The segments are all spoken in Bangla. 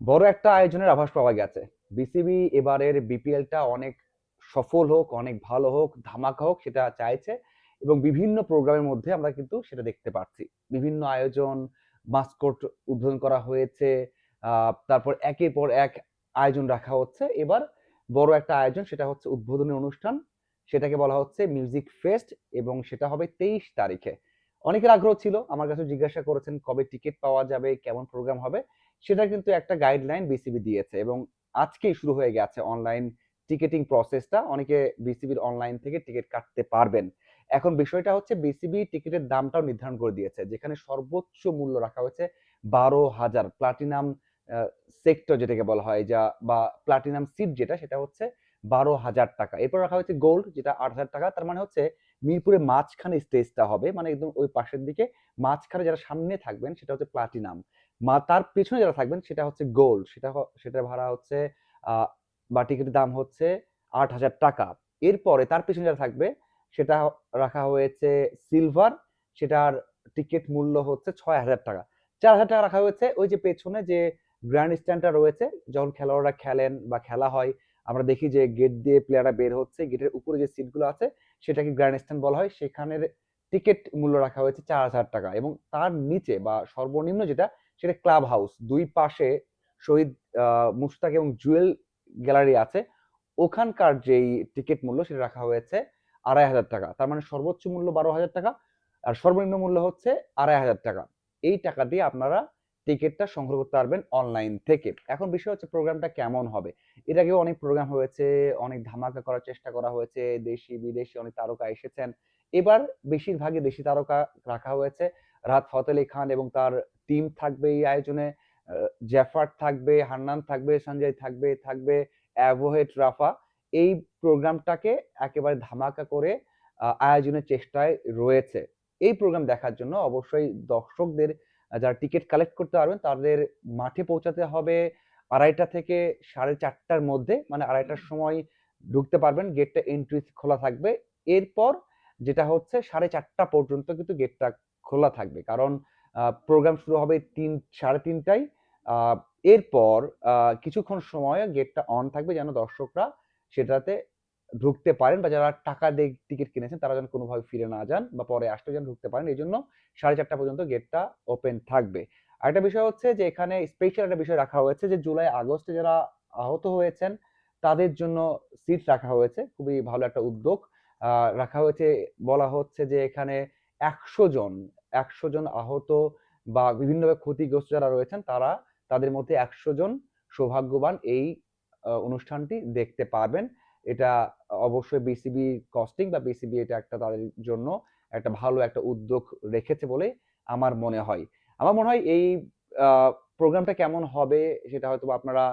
বড় একটা আয়োজনের আভাস পাওয়া গেছে। বিসিবি এবারের বিপিএলটা অনেক সফল হোক, অনেক ভালো হোক, ধামাকা হোক সেটা চাইছে এবং বিভিন্ন প্রোগ্রামের মধ্যে আমরা কিন্তু সেটা দেখতে পাচ্ছি। বিভিন্ন আয়োজন, মাসকট উদ্বোধন করা হয়েছে। তারপর একের পর এক আয়োজন রাখা হচ্ছে। এবার বড় একটা আয়োজন সেটা হচ্ছে উদ্বোধনী অনুষ্ঠান। সেটাকে বলা হচ্ছে মিউজিক ফেস্ট এবং সেটা হবে ২৩ তারিখে। অনেকের আগ্রহ ছিল। আমার কাছে জিজ্ঞাসা করেছেন কবে টিকিট পাওয়া যাবে, কেমন প্রোগ্রাম হবে। সেটা কিন্তু একটা গাইডলাইন বিসিবি দিয়েছে এবং আজকেই শুরু হয়ে গেছে অনলাইন টিকেটিং প্রসেসটা। অনেকে বিসিবির অনলাইন থেকে টিকিট কাটতে পারবেন। এখন বিষয়টা হচ্ছে বিসিবি টিকিটের দামটাও নির্ধারণ করে দিয়েছে। যেখানে সর্বোচ্চ মূল্য রাখা হয়েছে ১২,০০০ প্লাটিনাম সেক্টর যেটাকে বলা হয় যা বা প্লাটিনাম সিট যেটা সেটা হচ্ছে ৳১২,০০০ এরপর রাখা হয়েছে গোল্ড যেটা ৳৮,০০০ তার মানে হচ্ছে মিরপুরের মাঝখানে স্টেজটা হবে। মানে একদম ওই পাশের দিকে মাঝখানে যারা সামনে থাকবেন সেটা হচ্ছে প্লাটিনাম। মা তার পেছনে যারা থাকবেন সেটা হচ্ছে গোল্ড। সেটা সেটা ভাড়া হচ্ছে বা টিকিটের দাম হচ্ছে ৳৮,০০০ এরপরে তার পেছনে যারা থাকবে সেটা রাখা হয়েছে সিলভার। সেটার টিকিট মূল্য হচ্ছে ৳৬,০০০ ৳৪,০০০ রাখা হয়েছে ওই যে পেছনে যে গ্র্যান্ড স্ট্যান্ডটা রয়েছে যখন খেলোয়াড়রা খেলেন বা খেলা হয় আমরা দেখি যে গেট দিয়ে প্লেয়াররা বের হচ্ছে। গেটের উপরে যে সিটগুলো আছে সেটাকে গ্র্যান্ড স্ট্যান্ড বলা হয়। সেখানের টিকিট মূল্য রাখা হয়েছে ৳৪,০০০ এবং তার নিচে বা সর্বনিম্ন যেটা সেটা ক্লাব হাউস। দুই পাশে শহীদ আ মুশতাক এবং জুয়েল গ্যালারি আছে। ওখানকার যেই টিকিট মূল্য সেটা রাখা হয়েছে ৳২,৫০০ তার মানে সর্বোচ্চ মূল্য ৳১২,০০০ আর সর্বনিম্ন মূল্য হচ্ছে ৳২,৫০০ এই টাকা দিয়ে আপনারা টিকেটটা সংগ্রহ করতে পারবেন অনলাইন থেকে। এখন বিষয় হচ্ছে প্রোগ্রামটা কেমন হবে? এর আগেও অনেক প্রোগ্রাম হয়েছে, অনেক ধামাকা করার চেষ্টা করা হয়েছে। দেশি, বিদেশি অনেক তারকা এসেছেন। এবার বেশিরভাগই দেশি তারকা রাখা হয়েছে। রাত ফতেহ আলী খান এবং তার টিম থাকবে এই আয়োজনে। জাফার থাকবে, হান্নান থাকবে, সঞ্জয় থাকবে, থাকবে অ্যাভোহেড রাফা। এই প্রোগ্রামটাকে একেবারে ধামাকা করে আয়োজনের চেষ্টায় রয়েছে। এই প্রোগ্রাম দেখার জন্য অবশ্যই দর্শকদের যারা টিকিট কালেক্ট করতে পারবেন তাদের মাঠে পৌঁছাতে হবে ২:৩০ থেকে সাড়ে চারটার মধ্যে। মানে আড়াইটার সময় ঢুকতে পারবেন। গেটটা এন্ট্রি খোলা থাকবে। এরপর যেটা হচ্ছে ৪:৩০ পর্যন্ত কিন্তু গেটটা খোলা থাকবে। কারণ প্রোগ্রাম শুরু হবে তিন সাড়ে তিনটায় এরপর কিছুক্ষণ সময় গেটটা অন থাকবে যেন দর্শকরা সেটাতে ঢুকতে পারেন বা যারা টাকা দিয়ে টিকিট কিনেছেন তারা যেন কোনোভাবে ফিরে না যান বা পরে আসলেও যেন ঢুকতে পারেন। এই জন্য সাড়ে ৪:৩০ পর্যন্ত গেটটা ওপেন থাকবে। আরেকটা বিষয় হচ্ছে যে এখানে স্পেশাল একটা বিষয় রাখা হয়েছে যে জুলাই, আগস্টে যারা আহত হয়েছেন তাদের জন্য সিট রাখা হয়েছে। খুবই ভালো একটা উদ্যোগ। রাখা হয়েছে বলা হচ্ছে যে এখানে ১০০ জন ১০০ জন আহত বা বিভিন্নভাবে ক্ষতিগ্রস্ত যারা রয়েছেন তারা তাদের মধ্যে ১০০ জন সৌভাগ্যবান এই অনুষ্ঠানটি দেখতে পারবেন। এটা অবশ্যই বিসিবি কস্টিং বা বিসিবি এটা একটা তাদের জন্য একটা ভালো একটা উদ্যোগ রেখেছে বলে আমার মনে হয়। আমার মনে হয় এই প্রোগ্রামটা কেমন হবে সেটা হয়তোবা আপনারা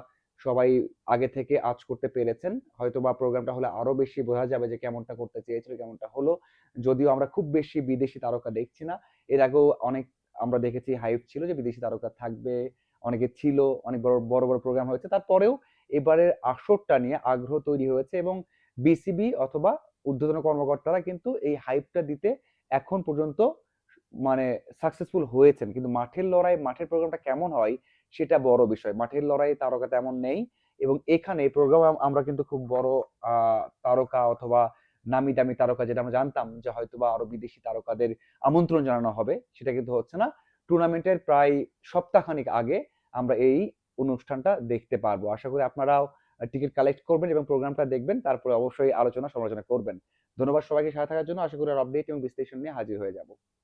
সবাই আগে থেকে আঁচ করতে পেরেছেন। হয়তো বা প্রোগ্রামটা হলে আরও বেশি বোঝা যাবে যে কেমনটা করতে চেয়েছিল, কেমনটা হলো। যদিও আমরা খুব বেশি বিদেশি তারকা দেখছি না। এর আগেও অনেক আমরা দেখেছি হাইপ ছিল যে বিদেশি তারকা থাকবে, অনেকে ছিল, অনেক বড়, বড়, বড় প্রোগ্রাম হয়েছে। তারপরেও এবারের আসরটা নিয়ে আগ্রহ তৈরি হয়েছে এবং বিসিবি অথবা ঊর্ধ্বতন কর্মকর্তারা কিন্তু এই হাইপটা দিতে এখন পর্যন্ত মানে সাকসেসফুল হয়েছেন। কিন্তু মাঠের লড়াই, মাঠের প্রোগ্রামটা কেমন হয় সেটা বড় বিষয়। মাঠের লড়াই তারকা তেমন নেই এবং এখানে প্রোগ্রামে আমরা কিন্তু খুব বড় তারকা অথবা নামি দামি তারকা যেটা আমরা জানতাম যে হয়তোবা আরও বিদেশি তারকাদের আমন্ত্রণ জানানো হবে সেটা কিন্তু হচ্ছে না। টুর্নামেন্টের প্রায় সপ্তাহখানেক আগে আমরা এই অনুষ্ঠানটা দেখতে পারব। আশা করি আপনারাও টিকেট কালেক্ট করবেন এবং প্রোগ্রামটা দেখবেন। তারপরে অবশ্যই আলোচনা সমালোচনা করবেন। ধন্যবাদ সবাইকে সাথে থাকার জন্য। আশা করি আর আপডেট এবং বিশ্লেষণ নিয়ে হাজির হয়ে যাব।